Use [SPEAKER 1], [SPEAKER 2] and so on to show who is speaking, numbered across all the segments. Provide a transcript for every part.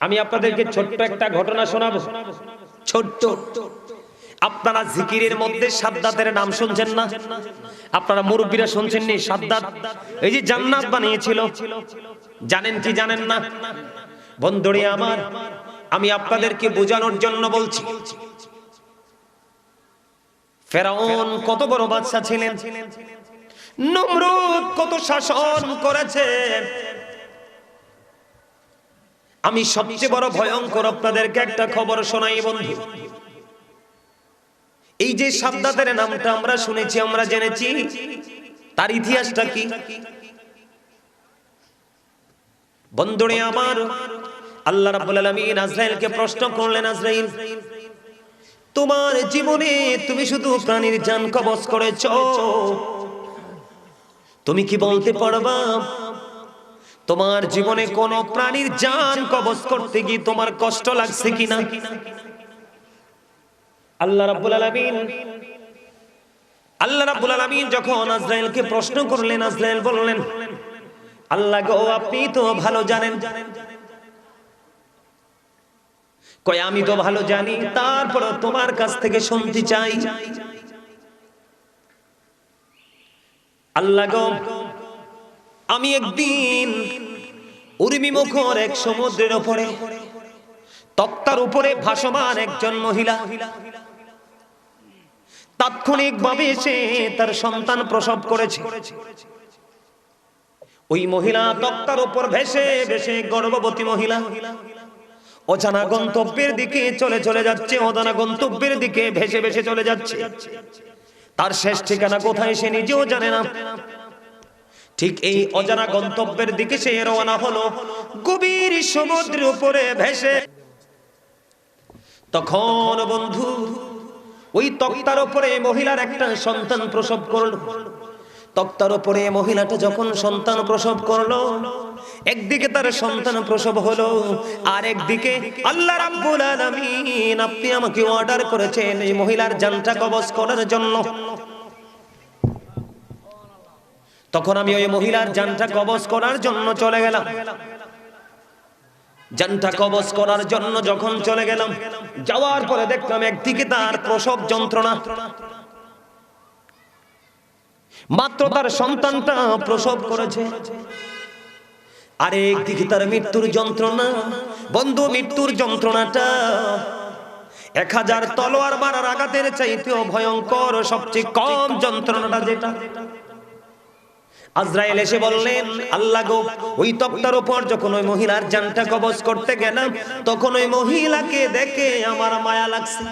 [SPEAKER 1] আমি আপনাদেরকে ছোট্ট একটা ঘটনা শোনাবো। ছোট্ট। আপনারা জিকিরের মধ্যে সাদ্দাতের নাম শুনছেন না? আপনারা মুরব্বীরা শুনছেন নি সাদ্দাত? এই যে জান্নাত বানিয়েছিল। জানেন কি জানেন না? বন্ধুরে আমার আমি আপনাদেরকে বোঝানোর জন্য বলছি। ফেরাউন কত বড় বাদশা ছিলেন? নমরুদ কত শাসন করেছে? আমি সবচেয়ে বড় ভয়ঙ্কর আপনাদেরকে একটা খবর শোনাই, বন্ধু। এই যে সাদ্দাতের নামটা আমরা শুনেছি, আমরা জেনেছি, তার ইতিহাসটা কি? বন্ধুরে আমার, আল্লাহ রাব্বুল আলামিন আজরাইলকে প্রশ্ন করলেন, আজরাইল, তোমার জীবনে তুমি শুধু প্রাণীর জান কবজ করেছ? তুমি কি বলতে পারবা? তোমার জীবনে কোন প্রাণীর জান কবজ করতে গিয়ে তোমার কষ্ট লাগছে কিনা? আল্লাহ রাব্বুল আলামিন, আল্লাহ রাব্বুল আলামিন যখন আজরাইলকে প্রশ্ন করলেন, আজরাইল বললেন, আল্লাহ গো, আপনি তো ভালো জানেন। কয়, আমি তো ভালো জানি তারপর তোমার কাছ থেকে শুনতে চাই। আল্লাহ গো আমি একদিন উর্মি মুখর এক সমুদ্রের উপরে, তক্তার উপরে ভাসমান একজন মহিলা। তাৎক্ষণিক ভাবে এসে তার সন্তান প্রসব করেছে। ওই মহিলা তক্তার উপর ভেসে ভেসে গর্ভবতী মহিলা। অজানা গন্তব্যের দিকে চলে চলে যাচ্ছে, অজানা গন্তব্যের দিকে ভেসে ভেসে চলে যাচ্ছে। তার শেষ ঠিকানা কোথায় সে নিজেও জানে না। ঠিক এই অজানা গন্তব্যের দিকে সে রওনা হলো। গভীর সমুদ্রের উপরে ভেসে। তখন বন্ধু, ওই তক্তার উপরে মহিলার একটা সন্তান প্রসব করল। তক্তার উপরে মহিলাটা যখন সন্তান প্রসব করল, একদিকে তার সন্তান প্রসব হলো, আর একদিকে আল্লাহ রাব্বুল আলামিন, আপনি আমাকে অর্ডার করেছেন এই মহিলার জানটা কবজ করার জন্য। তখন আমি ওই মহিলার জানটা কবজ করার জন্য চলে গেলাম। জানটা কবজ করার জন্য যখন চলে গেলাম যাওয়ার পরে দেখলাম একদিকে তার প্রসব যন্ত্রণা। মাত্র তার সন্তানটা প্রসব করেছে। আর একদিকে তার মৃত্যুর যন্ত্রণা। বন্ধু মৃত্যুর যন্ত্রণাটা এক হাজার তলোয়ার মারার আঘাতের চাইতেও ভয়ঙ্কর সবচেয়ে কম যন্ত্রণাটা যেটা। আজরাইল এসে বললেন, আল্লাহ গো, ওই তক্তার উপর যখন ওই মহিলার জানটা কবজ করতে গেলাম, তখন ওই মহিলাকে দেখে আমার মায়া লাগছে।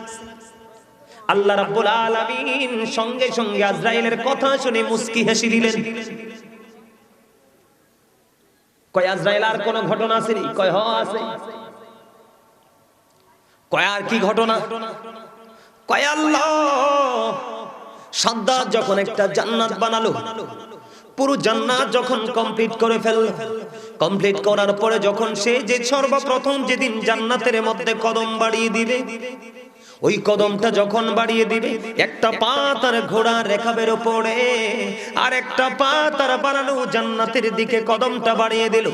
[SPEAKER 1] আল্লাহ রাব্বুল আলামিন সঙ্গে সঙ্গে আজরাইলের কথা শুনে মুস্কি হেসে দিলেন। কয়, আজরাইল, আর কোন ঘটনা আছে নি? কয়, হ, আছে। কয়, আর কি ঘটনা? কয়, আল্লাহ, সাদ্দাত যখন একটা জান্নাত বানালো পুরো জান্নাত যখন কমপ্লিট করে ফেলল কমপ্লিট করার পরে যখন সে যে সর্বপ্রথম যেদিন জান্নাতের মধ্যে কদম বাড়িয়ে দিবে ওই কদমটা যখন বাড়িয়ে দিবে, একটা পা তার ঘোড়া রেখাবের উপরে, আর একটা পা তার বানানো জান্নাতের দিকে কদমটা বাড়িয়ে দিল।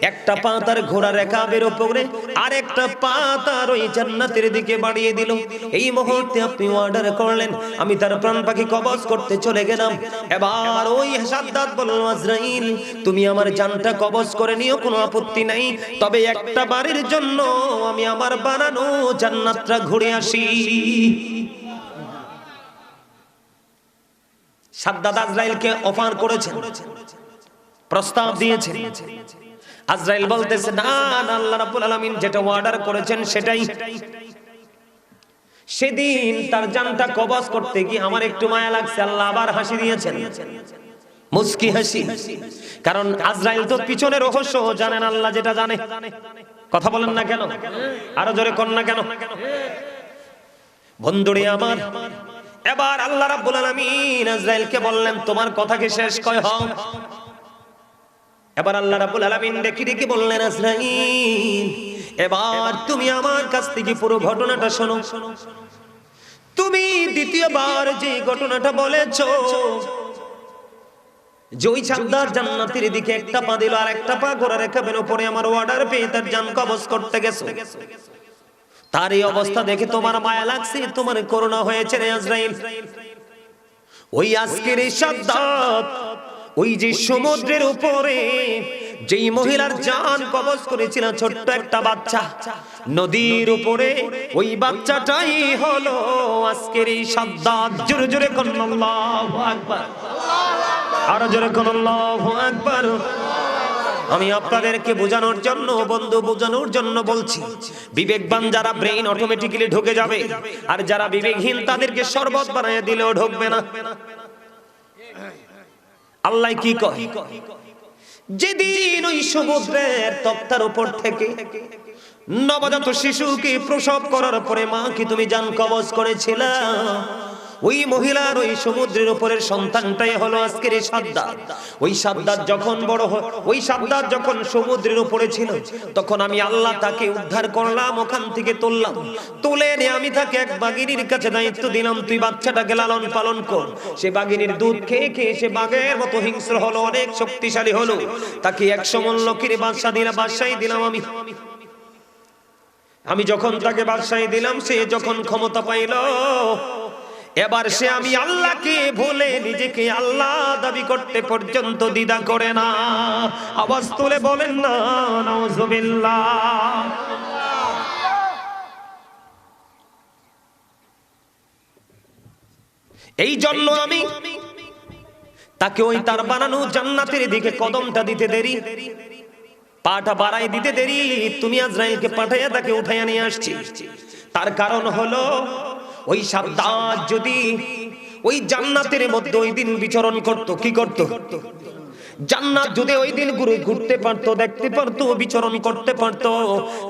[SPEAKER 1] একটা পা তার ঘোড়া রেখাবের উপরে, আর একটা পা তার ওই জান্নাতের দিকে বাড়িয়ে দিল। এই মুহূর্তে আপনি অর্ডার করলেন, আমি তার প্রাণ পাখি কবজ করতে চলে গেলাম। এবার ওই সাদ্দাত বলল, আজরাইল, তুমি আমার জানটা কবজ করে নিও, কোনো আপত্তি নাই। তবে একটা বাড়ির জন্য আমি আমার বানানো জান্নাতটা ঘুরে আসি। সেটাই। সেদিন তার জানটা করতে গিয়ে আমার একটু মায়া লাগছে, আল্লাহ আবার হাসি দিয়েছেন। মুস্কি হাসি। কারণ আজরাইল তো পিছনে রহস্য, জানেন আল্লাহ যেটা জানে। কথা বলেন না কেন? আরও জোরে কর না কেন? বন্ধুরে আমার। এবার আল্লাহ রাব্বুল আলামিন আজরাইলকে বললেন, তোমার কথা কি শেষ? কয় হও? এবার আল্লাহ রাব্বুল আলামিন ডেকে ডেকে বললেন, আজরাইল, এবার তুমি আমার কাছ থেকে পুরো ঘটনাটা শোনো। তুমি দ্বিতীয়বার যে ঘটনাটা বলেছ ওই সাদ্দার জান্নাতের দিকে একটা পা দিল আর একটা পা ঘোরা রেখাবেন উপরে আমার অর্ডার পেয়ে তার জান কবজ করতে গেছে। তার এই অবস্থা দেখে তোমার মায়া লাগছে, তোমার করোনা হয়েছে রে আজরাইল। ওই আজকের এই সাদ্দাত, ওই যে সমুদ্রের উপরে যেই মহিলার জান কবজ করেছিল ছোট্ট একটা বাচ্চা, নদীর উপরে ওই বাচ্চাটাই হলো আজকের এই সাদ্দাত। জোরে জোরে করুন আল্লাহু আকবার, আরও জোরে করুন আল্লাহু আকবার। আমি আপনাদেরকে বোঝানোর জন্য, বন্ধু, বোঝানোর জন্য বলছি। বিবেকবান যারা ব্রেইন অটোমেটিক্যালি ঢুকে যাবে, আর যারা বিবেকহীন তাদেরকে শরবত বানিয়ে দিলেও ঢুকবে না। আল্লাহ কি কয়? যেদিন ওই সমুদ্রের তক্তার উপর থেকে নবজাত শিশুকে প্রসব করার পরে মা, কি তুমি জান কবজ করেছিলা? ওই মহিলার ওই সমুদ্রের উপরের সন্তানটাই হলো আজকের এই সাদ্দাত। ওই সাদ্দাত যখন বড় হয় ওই সাদ্দাত যখন সমুদ্রের উপরে ছিল, তখন আমি আল্লাহ তাকে উদ্ধার করলাম, ওখান থেকে তুললাম। তুলে এনে আমি তাকে এক বাগিনীর কাছে দায়িত্ব দিলাম, তুই বাচ্চাটাকে লালন পালন কর। সে বাগিনীর দুধ খেয়ে খেয়ে সে বাঘের মতো হিংস্র হলো, অনেক শক্তিশালী হলো। তাকে একশো লোকের বাদশা দিলাম বাদশাই দিলাম আমি। আমি যখন তাকে বাদশাহী দিলাম, সে যখন ক্ষমতা পাইল এবার সে আমি আল্লাহকে ভুলে নিজেকে আল্লাহ দাবি করতে পর্যন্ত দ্বিধা করে না। আওয়াজ তুলে বলেন না নাউজুবিল্লাহ। এই জন্য আমি তাকে ওই তার বানানো জান্নাতের দিকে কদমটা দিতে দেরি। পাটা বাড়াই দিতে দেরি। তুমি আজরাইলকে পাঠাইয়া তাকে উঠাইয়া নিয়ে আসছি। তার কারণ হলো ওই সাবদাত যদি ওই জান্নাতের মধ্যে ওই দিন বিচরণ করত, কি করত? জান্নাত যদি ওই দিন ঘুরে ঘুরতে পারতো, দেখতে পারতো, বিচরণ করতে পারতো,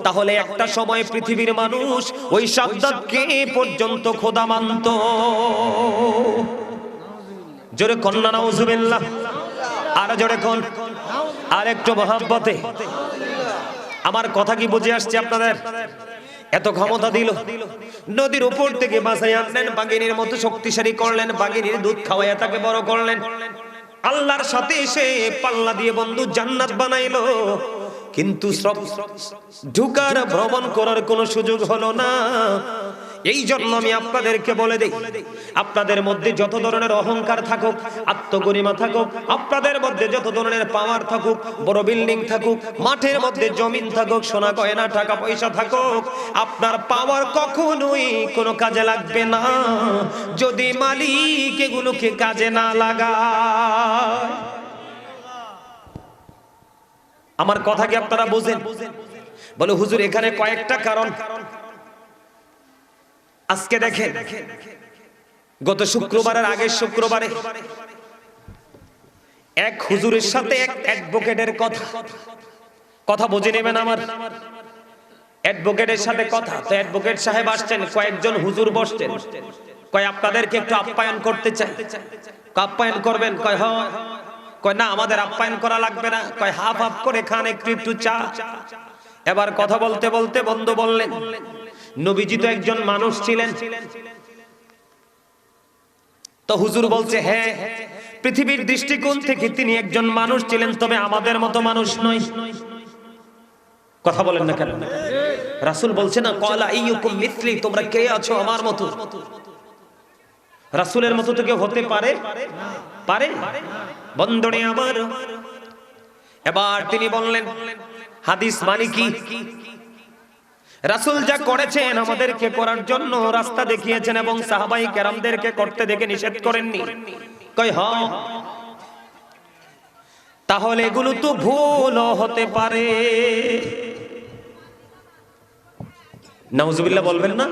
[SPEAKER 1] তাহলে একটা সময় পৃথিবীর মানুষ ওই সাবদাতকে পর্যন্ত খোদা মানত। জোরে কন্যা নাউজুবিল্লাহ। আর জোরে কোন? আর একটু মহাব্বতে। আমার কথা কি বুঝে আসছে আপনাদের? এত ক্ষমতা দিল। নদীর উপর থেকে বাসায় আনলেন, বাঘিনীর মতো শক্তিশালী করলেন বাগিনীর দুধ খাওয়াইয়া তাকে বড় করলেন। আল্লাহর সাথে এসে পাল্লা দিয়ে বন্ধু জান্নাত বানাইলো। কিন্তু ঢুকার ভ্রমণ করার কোনো সুযোগ হলো না। এই জন্য আমি আপনাদেরকে বলে দিই, আপনাদের মধ্যে যত ধরনের অহংকার থাকুক, আত্মগরিমা থাকুক, আপনাদের মধ্যে যত ধরনের পাওয়ার থাকুক, বড় বিল্ডিং থাকুক, মাঠের মধ্যে জমিন থাকুক, সোনা গয়না, টাকা পয়সা থাকুক, আপনার পাওয়ার কখনোই কোনো কাজে লাগবে না। যদি মালিক এগুলোকে কাজে না লাগায়। আমার কথা কি আপনারা বোঝেন? বলে, হুজুর, এখানে কয়েকটা কারণ। আজকে দেখেন, গত শুক্রবারের আগের শুক্রবারে এক হুজুরের সাথে এক অ্যাডভোকেটের কথা। কথা বুঝে নেবেন আমার? অ্যাডভোকেটের সাথে কথা। তো অ্যাডভোকেট সাহেব আসছেন, কয়েকজন হুজুর বসছেন। কয়, আপনাদেরকে একটু আপ্যায়ন করতে চাই। আপ্যায়ন করবেন? কয় হ কয়, না, আমাদের আপ্যায়ন করা লাগবে না। কয়, হাফ হাফ করে খান, একটু একটু চা। এবার কথা বলতে বলতে বন্ধু বললেন নবীজি তো একজন মানুষ ছিলেন। তো হুজুর বলছে হ্যাঁ পৃথিবীর দৃষ্টিকোণ থেকে তিনি একজন মানুষ ছিলেন, তবে আমাদের মতো মানুষ নয়। কথা বলেন না কেন? রাসূল বলছে না, কলা ইয়ুকুম মিথলি তোমরা কে আছো আমার মতো? রাসূলের মতো তো কেউ হতে পারে? পারে? বন্ধনে আমার এবার তিনি বললেন, হাদিস মানে কি? রাসূল যা করেছেন আমাদেরকে করার জন্য রাস্তা দেখিয়েছেন এবং সাহাবাই কেরামদেরকে করতে দেখে নিষেধ করেননি। কই হ তাহলে এগুলো তো ভুলও হতে পারে। নাউজুবিল্লাহ বলবেন না?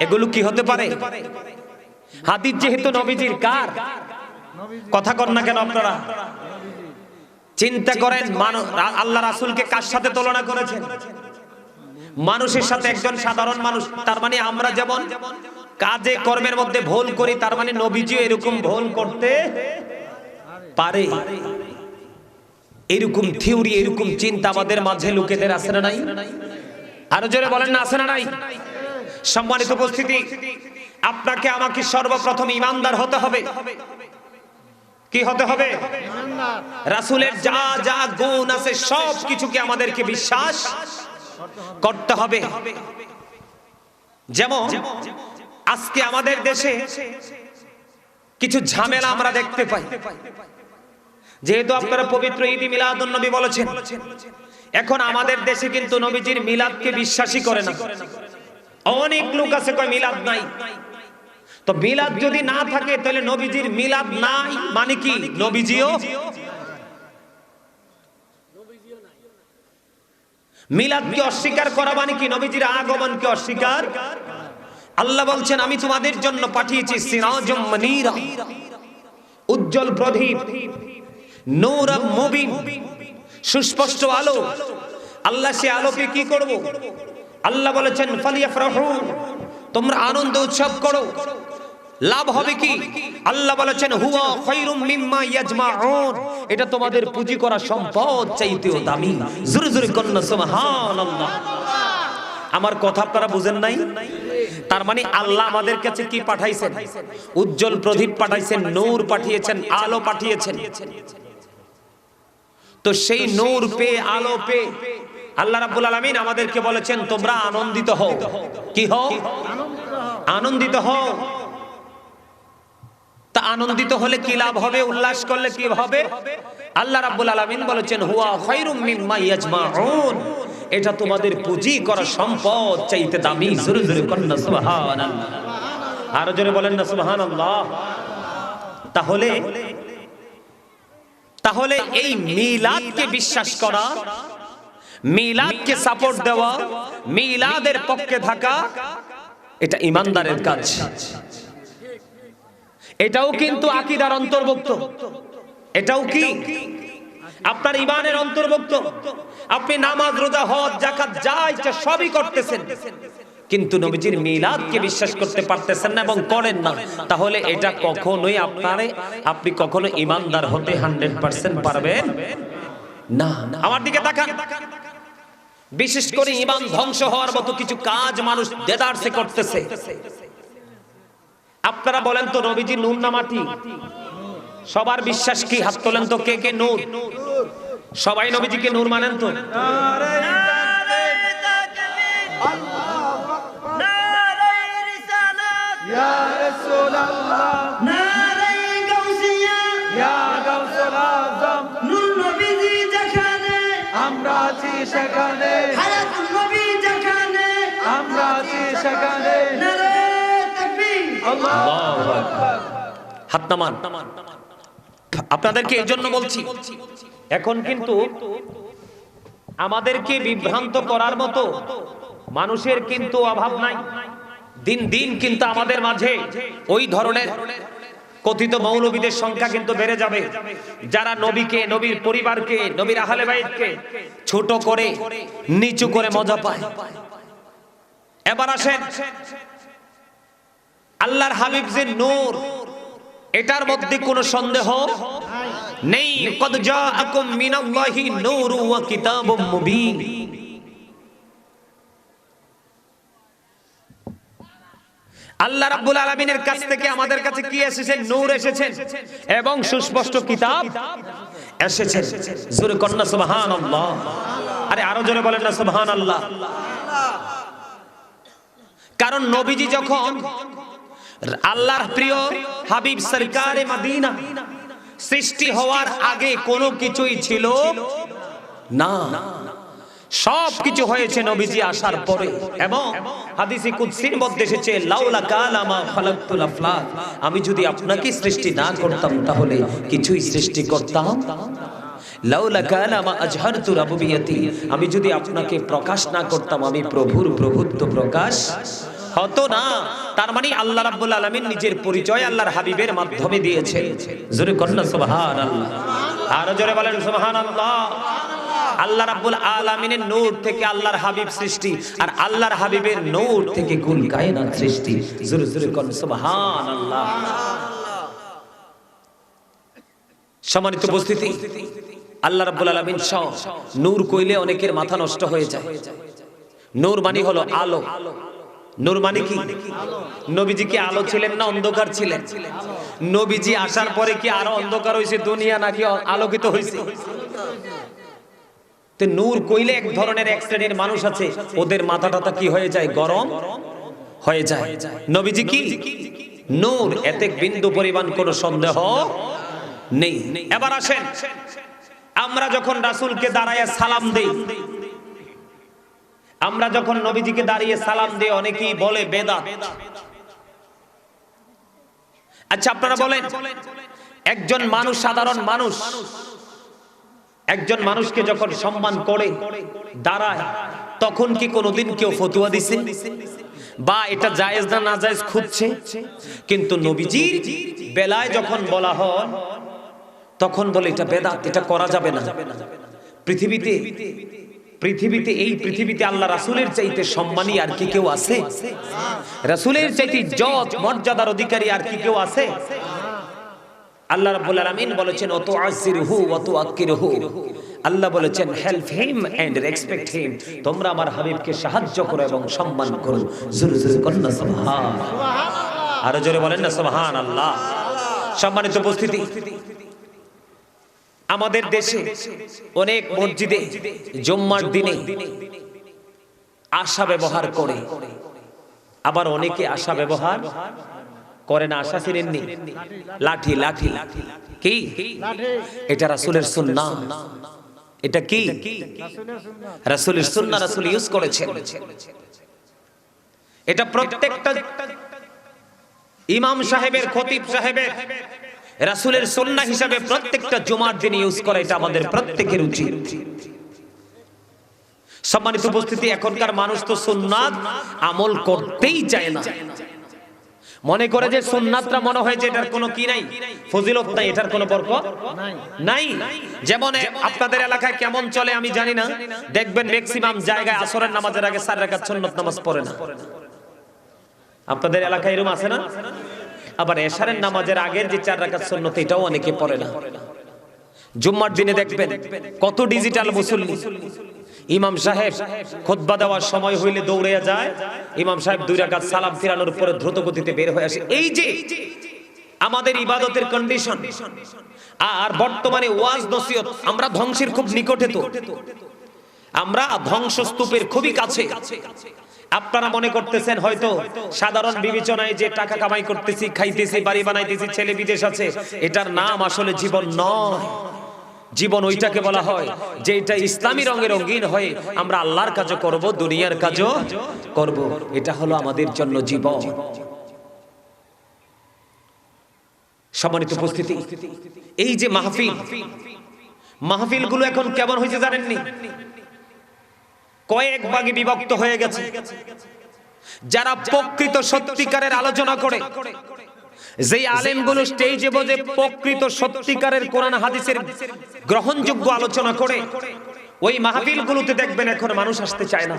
[SPEAKER 1] এগুলো কি হতে পারে? হাদিস যেহেতু নবীজির কার? কথা কর না কেন আপনারা? চিন্তা করেন মানু- আল্লাহ রাসূলকে কার সাথে তুলনা করেছেন? মানুষের সাথে একজন সাধারণ মানুষ তার মানে আমরা যেমন কাজে কর্মের মধ্যে ভুল করি তার মানে নবীজিও এরকম ভুল করতে পারে। এরকম থিওরি এরকম চিন্তা আমাদের মাঝে লোকেদের আছে না নাই? আরও জোরে বলেন না আছে না নাই? সম্মানিত উপস্থিতি আপনাকে আমাকে সর্বপ্রথম ইমানদার হতে হবে। কি হতে হবে? রাসূলের যা যা গুণ আছে সব কিছুকে আমাদেরকে বিশ্বাস করতে হবে। যেমন, আজকে আমাদের দেশে কিছু ঝামেলা আমরা দেখতে পাই। যেহেতু আপনারা পবিত্র ঈদ মিলাদুন নবী বলেছেন, এখন আমাদের দেশে কিন্তু নবীজির মিলাদকে বিশ্বাসই করে না। অনেক লোক আছে কয়, মিলাদ নাই। তো মিলাদ যদি না থাকে, তাহলে নবীজির মিলাদ নাই মানে কি? নবীজিও মিলাদকে অস্বীকার করা মানে কি? নবীজির আগমনকে অস্বীকার? আল্লাহ বলছেন, আমি তোমাদের জন্য পাঠিয়েছি সিরাজম মনিরা, উজ্জ্বল প্রদীপ, নূরম মুবিন, সুস্পষ্ট আলো। আল্লাহ সে আলোকে কি করব? আল্লাহ বলেছেন, ফালিয়াফরাহু, তোমরা আনন্দ উৎসব করো। লাভ হবে কি? আল্লাহ বলেছেন, হুয়া খায়রুম মিম্মা ইয়াজমাউন। এটা তোমাদের পুঁজি করা সম্পদ চাইতেও দামি। জোরে জোরে কন্না সুবহানাল্লাহ। আমার কথা আপনারা বুঝেন নাই? তার মানে আল্লাহ আমাদের কাছে কি পাঠাইছেন? উজ্জ্বল প্রদীপ পাঠাইছেন, নূর পাঠিয়েছেন, আলো পাঠিয়েছেন। তো সেই নূর পে, আলো পে, আল্লাহ রাব্বুল আলামিন আমাদেরকে বলেছেন, তোমরা আনন্দিত হও। কি হও? আনন্দিত হও। তা আনন্দিত হলে কি লাভ হবে? উল্লাস করলে কি হবে? আল্লাহ রাব্বুল আলামিন বলেছেন, হুয়া খায়রুম মিম্মা ইয়াজমাউন। এটা তোমাদের পুঁজি করা সম্পদ, চাইতে দামি। জোরে জোরে কন্না সুবহানাল্লাহ। আরও জোরে বলেন না, সুবহানাল্লাহ। তাহলে তাহলে এই মিলাদকে বিশ্বাস করা, মিলাদকে সাপোর্ট দেওয়া, মিলাদের পক্ষে থাকা, এটা ইমানদারের কাজ। এটাও কিন্তু আকিদার অন্তর্ভুক্ত। এটাও কি? আপনার ইমানের অন্তর্ভুক্ত। আপনি নামাজ রোজা হজ জাকাত যা ইচ্ছা সবই করতেছেন। কিন্তু নবীজির মিলাদকে বিশ্বাস করতে পারতেছেন না এবং করেন না। তাহলে এটা কখনোই আপনারে আপনি কখনো ইমানদার হতে হান্ড্রেড পার্সেন্ট পারবেন? না। আমার দিকে তাকান। বিশেষ করে ইমান ধ্বংস হওয়ার মতো কিছু কাজ মানুষ দেদারসে করতেছে। আপনারা বলেন তো নবীজি নুন না মাটি? সবার বিশ্বাস কি? হাত তোলেন তো কে কে নূর সবাই নবীজিকে নূর মানেন তো?
[SPEAKER 2] আমরা আছি সেখানে। আমরা আছি সেখানে।
[SPEAKER 1] আপনাদেরকে এই জন্য বলছি, এখন কিন্তু আমাদেরকে বিভ্রান্ত করার মতো মানুষের কিন্তু অভাব নাই। দিন দিন কিন্তু আমাদের মাঝে ওই ধরনের কথিত মৌলবীদের সংখ্যা কিন্তু বেড়ে যাবে। যারা নবীকে, নবীর পরিবারকে, নবীর আহলে বাইতকে ছোট করে, নিচু করে মজা পায়। এবার আসেন আল্লাহর হাবিব যে নূর, এটার মধ্যে কোনো সন্দেহ নেই। কদ জাআকুম মিনাল্লাহি নূরু ওয়া কিতাবুম মুবিন। আল্লাহ রাব্বুল আলামিনের কাছ থেকে আমাদের কাছে কি এসেছে? নূর এসেছেন এবং সুস্পষ্ট কিতাব এসেছে। জোরে কন্না সুবহানাল্লাহ। আরে আরও জোরে বলেন না, সুবহানাল্লাহ। কারণ নবীজি যখন আল্লাহর প্রিয় হাবিব সরকারে সৃষ্টি হওয়ার আগে কোনো কিছুই ছিল না। সব কিছু হয়েছে নবীজি আসার পরে এবং হাদিসে কুদসির মধ্যে এসেছে, লাউলা কালামা খালাকতুল আফলাক। আমি যদি আপনাকে সৃষ্টি না করতাম তাহলে কিছুই সৃষ্টি করতাম লাউলা কালামা আজহারতু রাবুবিয়াতি। আমি যদি আপনাকে প্রকাশ না করতাম, আমি প্রভুর প্রভুত্ব প্রকাশ হতো না। তার মানে আল্লাহ রাব্বুল আলামিন নিজের পরিচয় আল্লাহর হাবিবের মাধ্যমে দিয়েছে জোরে কন্না সুবহানাল্লাহ। আরও জোরে বলেন, সুবহানাল্লাহ। আল্লাহ রাব্বুল আলামিনের নূর থেকে আল্লাহর হাবিব সৃষ্টি আর আল্লাহর হাবিবের নূর থেকে কুল কায়নাত সৃষ্টি। জোরে জোরে কোন সুবহানাল্লাহ। সম্মানিত উপস্থিতি, আল্লাহ রাব্বুল আলামিন সহ নূর কইলে অনেকের মাথা নষ্ট হয়ে যায়। নূর মানে হলো আলো। নূর মানে কি? নবীজি কি আলো ছিলেন না অন্ধকার ছিলেন? নবীজি আসার পরে কি আরও অন্ধকার হয়েছে দুনিয়া নাকি আলোকিত হয়েছে তো নূর কইলে এক ধরনের এক শ্রেণির মানুষ আছে, ওদের মাথা টাথা কি হয়ে যায়? গরম হয়ে যায়। নবীজি কি? নূর, এতে বিন্দু পরিমাণ কোনো সন্দেহ নেই। এবার আসেন, আমরা যখন রাসূলকে দাঁড়ায় সালাম দেই আমরা যখন নবীজিকে দাঁড়িয়ে সালাম দিই অনেকেই বলে বেদাত। আচ্ছা আপনারা বলেন, একজন মানুষ সাধারণ মানুষ, একজন মানুষকে যখন সম্মান করে, দাঁড়ায়, তখন কি কোনোদিন কেউ ফতুয়া দিছে? বা এটা জায়েজ না না জায়েজ খুঁজছে? কিন্তু নবীজির বেলায় যখন বলা হয়, তখন বলে, এটা বেদাত, এটা করা যাবে না। পৃথিবীতে পৃথিবীতে, এই পৃথিবীতে আল্লাহ রাসুলের চাইতে সম্মানী আর কি কেউ আছে? রাসূলের চাইতে যত মর্যাদার অধিকারী আর কি কেউ আছে? আল্লাহ রাব্বুল আলামিন বলেছেন অত আজিরহু অত আকিরহু আল্লাহ বলেছেন help him and respect him তোমরা আমার হাবিবকে সাহায্য করো এবং সম্মান করো। জোরে জোরে না সুবহান আরও জোরে বলেন না সুবহান আল্লাহ সম্মানিত উপস্থিতি। আমাদের দেশে অনেক মসজিদে জুম্মার দিনে আশা ব্যবহার করে। আবার অনেকে আশা ব্যবহার করে না আশা ছিলেননি। লাঠি লাঠি কি? এটা রাসূলের সুন্নাহ। এটা কি? রাসূলের সুন্নাহ। রাসূল ইউজ করেছেন। এটা প্রত্যেকটা ইমাম সাহেবের খতিব সাহেবের রাসূলের সুন্নাহ হিসাবে প্রত্যেকটা জুমার দিন ইউজ করা এটা আমাদের প্রত্যেকের উচিত। সম্মানিত উপস্থিতি, এখনকার মানুষ তো সুন্নাত আমল করতেই চায় না। মনে করে যে সুন্নাতরা মনে হয় যে এটার কোনো কি নাই, ফজিলত নাই, এটার কোনো বরকত নাই। যেমন আপনাদের এলাকায় কেমন চলে আমি জানি না। দেখবেন ম্যাক্সিমাম জায়গায় আসরের নামাজের আগে চার রাকাত সুন্নত নামাজ পড়ে না। আপনাদের এলাকায় এরকম আছে না? আবার এশারের নামাজের আগের যে চার রাকাত সুন্নত, এটাও অনেকে পড়ে না। জুম্মার দিনে দেখবেন কত ডিজিটাল মুসল্লি। ইমাম সাহেব খুতবা দেওয়ার সময় হইলে দৌড়ে যায়, ইমাম সাহেব দুই রাকাত সালাম ফিরানোর পরে দ্রুত গতিতে বের হয়ে আসে। এই যে আমাদের ইবাদতের কন্ডিশন আর বর্তমানে ওয়াজ নসিহত, আমরা ধ্বংসের খুব নিকটে তো। আমরা ধ্বংসস্তূপের খুবই কাছে। আপনারা মনে করতেছেন হয়তো সাধারণ বিবেচনায় যে টাকা কামাই করতেছি, খাইতেছি, বাড়ি বানাইতেছি, ছেলে বিদেশ আছে, এটার নাম আসলে জীবন নয়। জীবন ওইটাকে বলা হয় যে এটা ইসলামী রঙে রঙিন হয়ে আমরা আল্লাহর কাজও করব, দুনিয়ার কাজও করব। এটা হলো আমাদের জন্য জীবন। সম্মানিত উপস্থিতি, এই যে মাহফিল, মাহফিলগুলো এখন কেমন হয়েছে জানেননি? কয়েক ভাগে বিভক্ত হয়ে গেছে। যারা প্রকৃত সত্যিকারের আলোচনা করে, যেই আলেমগুলো স্টেজে বসে প্রকৃত সত্যিকারের কোরআন, হাদিসের গ্রহণযোগ্য আলোচনা করে, ওই মাহফিলগুলোতে দেখবেন এখন মানুষ আসতে চায় না।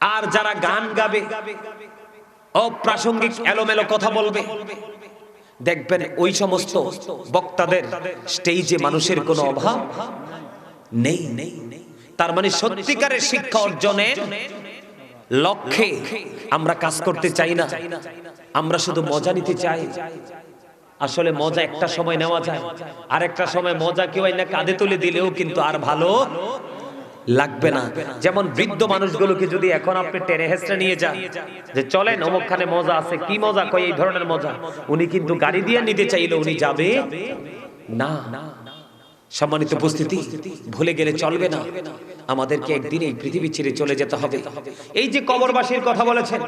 [SPEAKER 1] আর যারা গান গাবে, অপ্রাসঙ্গিক এলোমেলো কথা বলবে, দেখবেন ওই সমস্ত বক্তাদের স্টেজে মানুষের কোনো অভাব নেই নেই। তার মানে সত্যিকারের শিক্ষা অর্জনের লক্ষ্যে আমরা কাজ করতে চাই না। আমরা শুধু মজা নিতে চাই। আসলে মজা একটা সময় নেওয়া যায়। আর একটা সময় মজা কেউ না কাঁধে তুলে দিলেও কিন্তু আর ভালো লাগবে না। যেমন বৃদ্ধ মানুষগুলোকে যদি এখন আপনি টেনে হেসড়ে নিয়ে যান, যে চলেন অমুকখানে মজা আছে, কি মজা কই এই ধরনের মজা? উনি কিন্তু গাড়ি দিয়ে নিতে চাইলে উনি যাবে না না। সম্মানিত উপস্থিতি, ভুলে গেলে চলবে না। আমাদেরকে একদিন এই পৃথিবী ছেড়ে চলে যেতে হবে। এই যে কবরবাসীর কথা বলেছেন,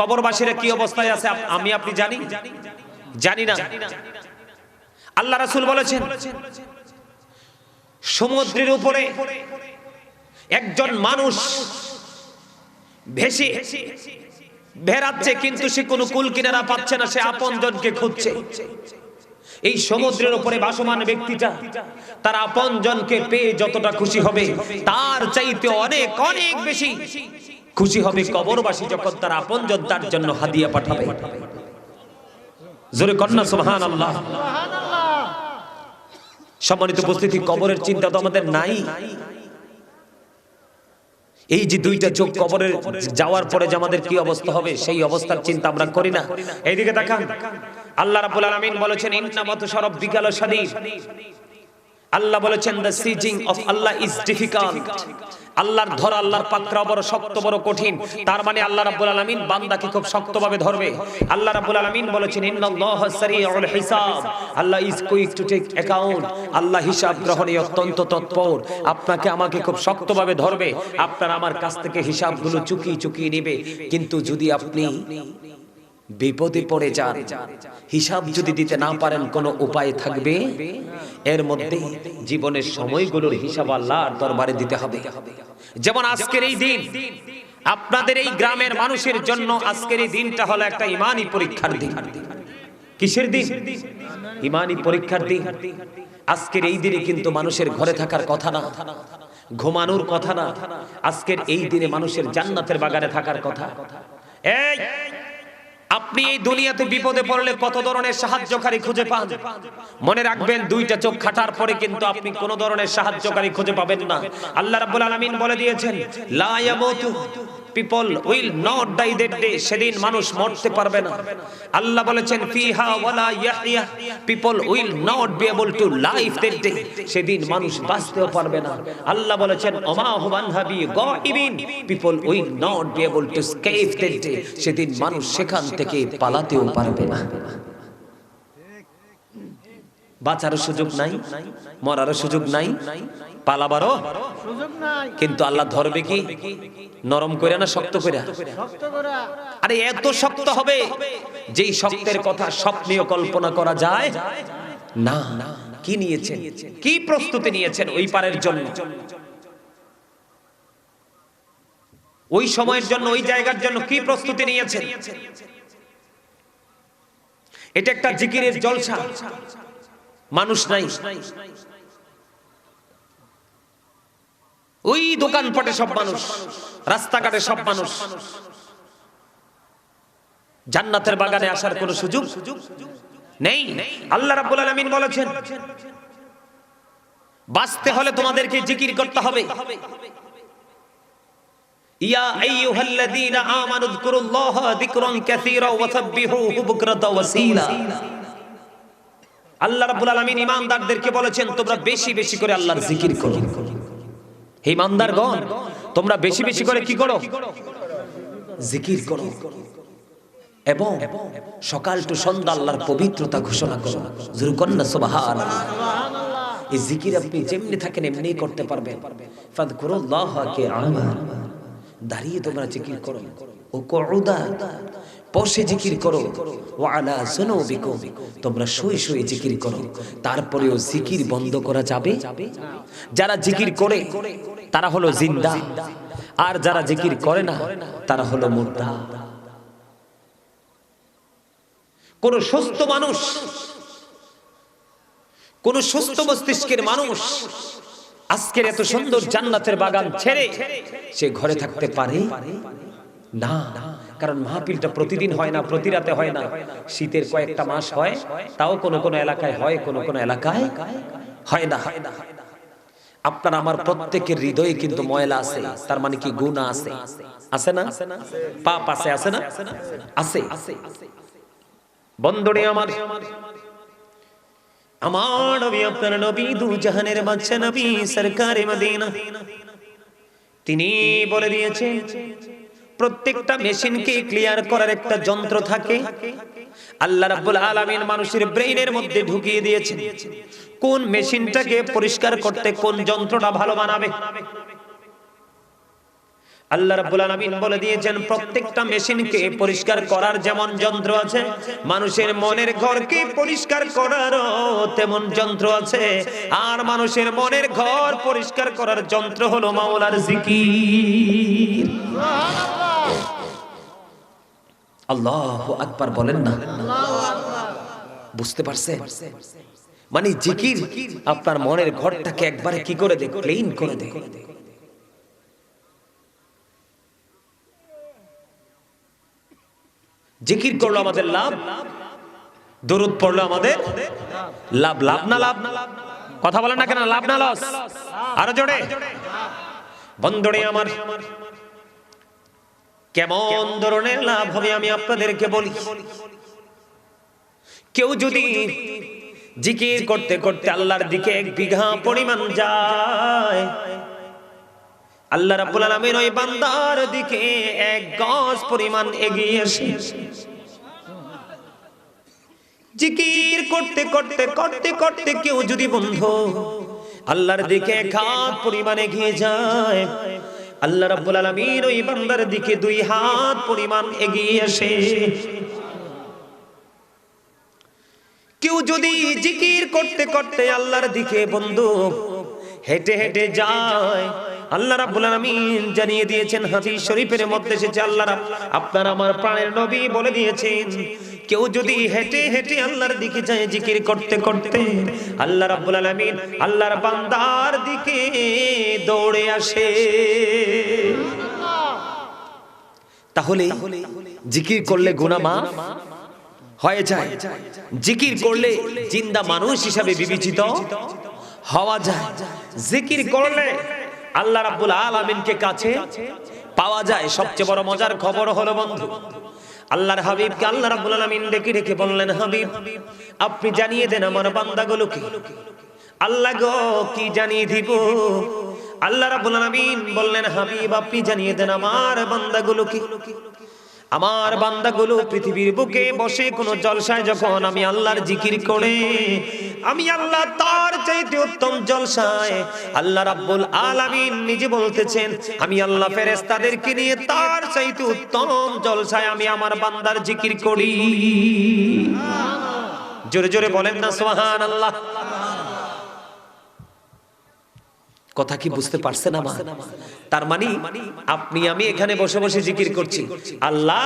[SPEAKER 1] কবরবাসীরা কি অবস্থায় আছে আমি আপনি জানি? জানি না। আল্লাহ রাসূল বলেছেন, সমুদ্রের উপরে একজন মানুষ ভেসে বেড়াচ্ছে, কিন্তু সে কোনো কুল কিনারা পাচ্ছে না, সে আপনজনকে খুঁজছে। এই সমুদ্রের উপরে বাসমান ব্যক্তিটা তার আপনজনকে পেয়ে যতটা খুশি হবে তার চাইতে অনেক অনেক বেশি খুশি হবে কবরবাসী যখন তার আপনজন তার জন্য হাদিয়া পাঠাবে। জোরে কন্যা সুবহান আল্লাহ সম্মানিত উপস্থিতি কবরের চিন্তা তো আমাদের নাই। এই যে দুইটা চোখ কবরে যাওয়ার পরে যে আমাদের কি অবস্থা হবে সেই অবস্থার চিন্তা আমরা করি না। এইদিকে দেখান। আল্লাহ রাব্বুল আলামিন বলেছেন ইন্নামাতু শারাব্বিকাল শাদীদ আল্লাহ বলেছেন, the seizing of Allah is difficult. আল্লাহর ধর, আল্লাহর পাকড়া বড় শক্ত, বড় কঠিন। তার মানে আল্লাহ রাব্বুল আলামিন বান্দাকে খুব শক্তভাবে ধরবে। আল্লাহ রাব্বুল আলামিন বলেছেন, ইন্নাল্লাহ সারিউল হিসাব। Allah is quick to take account আল্লাহ হিসাব গ্রহণে অত্যন্ত তৎপর। আপনাকে আমাকে খুব শক্তভাবে ধরবে। আপনার আমার কাছ থেকে হিসাবগুলো চুকিয়ে চুকিয়ে নেবে। কিন্তু যদি আপনি বিপদে পড়ে যান। হিসাব যদি দিতে না পারেন, কোনো উপায় থাকবে? এর মধ্যে জীবনের সময়গুলোর হিসাব আল্লাহর দরবারে দিতে হবে। যেমন আজকের এই দিন, আপনাদের এই গ্রামের মানুষের জন্য আজকের এই দিনটা হলো একটা ইমানি পরীক্ষার দিন। কিসের দিন? ইমানি পরীক্ষার দিন। আজকের এই দিনে কিন্তু মানুষের ঘরে থাকার কথা না, ঘুমানোর কথা না, আজকের এই দিনে মানুষের জান্নাতের বাগানে থাকার কথা। এই আপনি এই দুনিয়াতে বিপদে পড়লে কত ধরনের সাহায্যকারী খুঁজে পান? মনে রাখবেন, দুইটা চোখ খাটার পরে কিন্তু আপনি কোন ধরনের সাহায্যকারী খুঁজে পাবেন না। আল্লাহ রাব্বুল আলামিন বলে দিয়েছেন, লা ইয়ামুতু people will not die that day সেদিন মানুষ মরতে পারবে না। আল্লাহ বলেছেন, ফিহা ওয়ালা ইয়াহইয়া। People will not be able to life that day সেদিন মানুষ বাঁচতেও পারবে না। আল্লাহ বলেছেন, ওমা হুবান হাবি গাইবিন। People will not be able to escape that day সেদিন মানুষ সেখান থেকে পালাতেও পারবে না। বাঁচারও সুযোগ নাই, মরারও সুযোগ নাই। পালাবারও?
[SPEAKER 2] সুযোগ নাই।
[SPEAKER 1] কিন্তু আল্লাহ ধরবে কি? নরম করে না শক্ত করে
[SPEAKER 2] শক্ত করে
[SPEAKER 1] আরে এত শক্ত হবে যেই শক্তের কথা স্বপ্নেও কল্পনা করা যায়? না। কি নিয়েছেন? কি প্রস্তুতি নিয়েছেন ওই পারের জন্য? ওই সময়ের জন্য ওই জায়গার জন্য কি প্রস্তুতি নিয়েছেন? এটা একটা জিকিরের জলসা। মানুষ নাই। ওই দোকানপাটে সব মানুষ, রাস্তাঘাটে সব মানুষ। জান্নাতের বাগানে আসার কোনো সুযোগ নেই। আল্লাহ রাব্বুল আলামিন বলেছেন, বাঁচতে হলে তোমাদেরকে জিকির করতে হবে। ইয়া আইয়ুহাল্লাযীনা আমানু যকুরুল্লাহা যিকরান কাসীরা ওয়া সাব্বিহুহু বুকরাতা ওয়াসীলা। আল্লাহ রাব্বুল আলামিন ঈমানদারদেরকে বলেছেন, তোমরা বেশি বেশি করে আল্লাহর জিকির করো। হে ইমানদারগণ, তোমরা বেশি বেশি করে কি করো? জিকির করো। এবং সকাল টু সন্ধ্যা আল্লাহর পবিত্রতা ঘোষণা করো। জোর কন্যা সুবহান এই জিকির আপনি যেমনি থাকেন এমনি করতে আমার দাঁড়িয়ে তোমরা জিকির করো। ও কুউদা বসে জিকির করো। ওয়া আলা যুনুবিকুম তোমরা শুয়ে শুয়ে জিকির করো। তারপরেও জিকির বন্ধ করা যাবে? যারা জিকির করে তারা হলো জিন্দা। আর যারা জিকির করে না, তারা হলো মুর্দা। কোন সুস্থ মানুষ, কোন সুস্থ মস্তিষ্কের মানুষ আজকের এত সুন্দর জান্নাতের বাগান ছেড়ে সে ঘরে থাকতে পারে? না, কারণ মাহফিলটা প্রতিদিন হয় না, প্রতি রাতে হয় না। শীতের কয়েকটা মাস হয়, তাও কোন কোন এলাকায় হয়, কোন কোন এলাকায় হয় না। আপনার আমার প্রত্যেকের হৃদয়ে কিন্তু ময়লা আছে, তার মানে কি গুণা আছে। আছে না? পাপ আছে আছে না? আছে। বন্ধুরে আমার আমার নবী, আপনার নবী, দু জাহানের বাচ্চা নবী, সরকারে মদিনা। তিনি বলে দিয়েছেন প্রত্যেকটা মেশিনকে ক্লিয়ার করার একটা যন্ত্র থাকে। আল্লাহ রাব্বুল আলামিন মানুষের ব্রেইনের মধ্যে ঢুকিয়ে দিয়েছেন। কোন মেশিনটাকে পরিষ্কার করতে কোন যন্ত্রটা ভালো বানাবে? আল্লাহ রাব্বুল আলামিন বলে দিয়েছেন, প্রত্যেকটা মেশিনকে পরিষ্কার করার যেমন যন্ত্র আছে, মানুষের মনের ঘরকে পরিষ্কার করারও তেমন যন্ত্র আছে। আর মানুষের মনের ঘর পরিষ্কার করার যন্ত্র হলো মাওলার জিকির। আল্লাহু আকবার বলেন না। বুঝতে পারছেন? মানে জিকির আপনার মনের ঘরটাকে একবারে কি করে দে ক্লিন করে দে জিকির করল আমাদের লাভ দরুদ পড়ল আমাদের লাভ। লাভ না লাভ? কথা বলেন না কেন? লাভ না লস? আরও জোরে। বন্ধুরে আমার কেমন ধরনের লাভ হবে আমি আপনাদেরকে বলি। কেউ যদি জিকির করতে করতে আল্লাহর দিকে এক বিঘা পরিমাণ যায় আল্লাহ রাব্বুল আলামিন ওই বান্দার দিকে এক গজ পরিমাণ এগিয়ে আসে জিকির করতে করতে করতে করতে কেউ যদি বন্ধু, আল্লাহর দিকে হাত পরিমাণ এগিয়ে যায়, আল্লাহ রাব্বুল আলামিন ওই বান্দার দিকে দুই হাত পরিমাণ এগিয়ে আসে। কেউ যদি জিকির করতে করতে আল্লাহর দিকে বন্ধু, হেঁটে হেঁটে যায় আল্লাহ রাব্বুল আলামিন জানিয়ে দিয়েছেন হাদিস শরীফের মধ্যে এসেছে, আল্লাহ রাব- আপনার আমার প্রাণের নবী বলে দিয়েছেন, কেউ যদি হেঁটে হেঁটে আল্লাহর দিকে যায় জিকির করতে করতে, আল্লাহ রাব্বুল আলামিন আল্লাহর বান্দার দিকে দৌড়ে আসে। তাহলে জিকির করলে গুনাহ মাফ হয়ে যায়, জিকির করলে জিন্দা মানুষ হিসাবে বিবেচিত হওয়া যায়, জিকির করলে আল্লাহ রাব্বুল আলামিনকে কাছে পাওয়া যায় সবচেয়ে বড় মজার খবর হলো, বন্ধু, আল্লাহর হাবিবকে আল্লাহ রাব্বুল আলামিন ডেকে ডেকে বললেন, হাবিব, আপনি জানিয়ে দেন আমার বান্দাগুলোকে। আল্লাহ গো, কি জানিয়ে দিব? আল্লাহ রাব্বুল আলামিন বললেন, হাবিব, আপনি জানিয়ে দেন আমার বান্দাগুলোকে। আমার বান্দাগুলো পৃথিবীর বুকে বসে কোন জলসায় যখন আমি আল্লাহর জিকির করে আমি আল্লাহ তার চাইতে উত্তম জলসায় আল্লাহ রাব্বুল আলামিন নিজে বলতেছেন আমি আল্লাহ ফেরেশতাদেরকে নিয়ে তার চাইতে উত্তম জলসায় আমি আমার বান্দার জিকির করি। জোরে জোরে বলেন না সুবহানাল্লাহ। কথা কি বুঝতে পারছেন আমার? তার মানে আপনি আমি এখানে বসে বসে জিকির করছি। আল্লাহ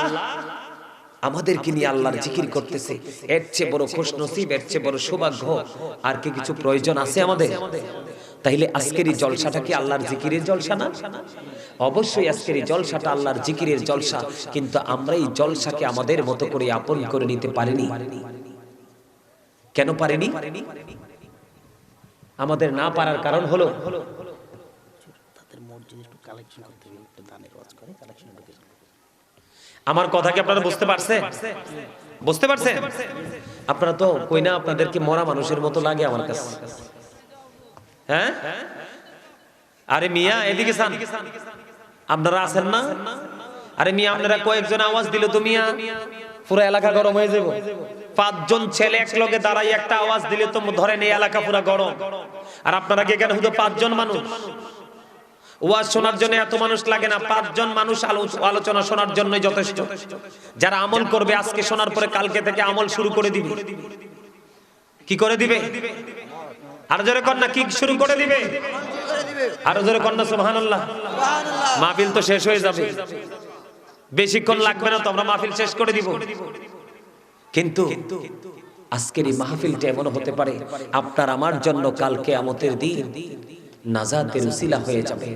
[SPEAKER 1] আমাদেরকে নিয়ে আল্লাহর জিকির করতেছে। এর চেয়ে বড় খুশ নসিব এর চেয়ে বড় সৌভাগ্য আর কি কিছু প্রয়োজন আছে আমাদের? তাইলে আজকের এই জলসাটা কি আল্লাহর জিকিরের জলসা না অবশ্যই আজকের এই জলসাটা আল্লাহর জিকিরের জলসা। কিন্তু আমরা এই জলসাকে আমাদের মতো করে আপন করে নিতে পারিনি। কেন পারিনি? আমাদের না পারার কারণ হলো। আমার কথা কি আপনারা বুঝতে পারছে? বুঝতে পারছেন আপনারা তো কই না আপনাদেরকে মরা মানুষের মতো লাগে আমার কাছে। হ্যাঁ? আরে মিয়া, এদিকে সান আপনারা আছেন না? আরে মিয়া, আপনারা কয়েকজন আওয়াজ দিল তো মিয়া, পুরো এলাকা গরম হয়ে যাব। পাঁচজন ছেলে এক লগে দাঁড়াই একটা আওয়াজ দিলে তো ধরেন এই এলাকা পুরো গরম। আর আপনারা কি এখানে শুধু পাঁচজন মানুষ? ওয়াজ শোনার জন্য এত মানুষ লাগে না, পাঁচজন মানুষ আলোচনা শোনার জন্য যথেষ্ট। যারা আমল করবে আজকে শোনার পরে কালকে থেকে আমল শুরু করে দিবে। কি করে দিবে? আর জোরে কন্যা কি শুরু করে দিবে? আরও জোরে কন্যা সুবহানাল্লাহ। মাহফিল তো শেষ হয়ে যাবে। বেশিক্ষণ লাগবে না তো আমরা মাহফিল শেষ করে দিব। কিন্তু আজকের এই মাহফিলটা এমন হতে পারে আপনার আমার জন্য কালকে আমতের দিন নাজাদের উসিলা হয়ে যাবে।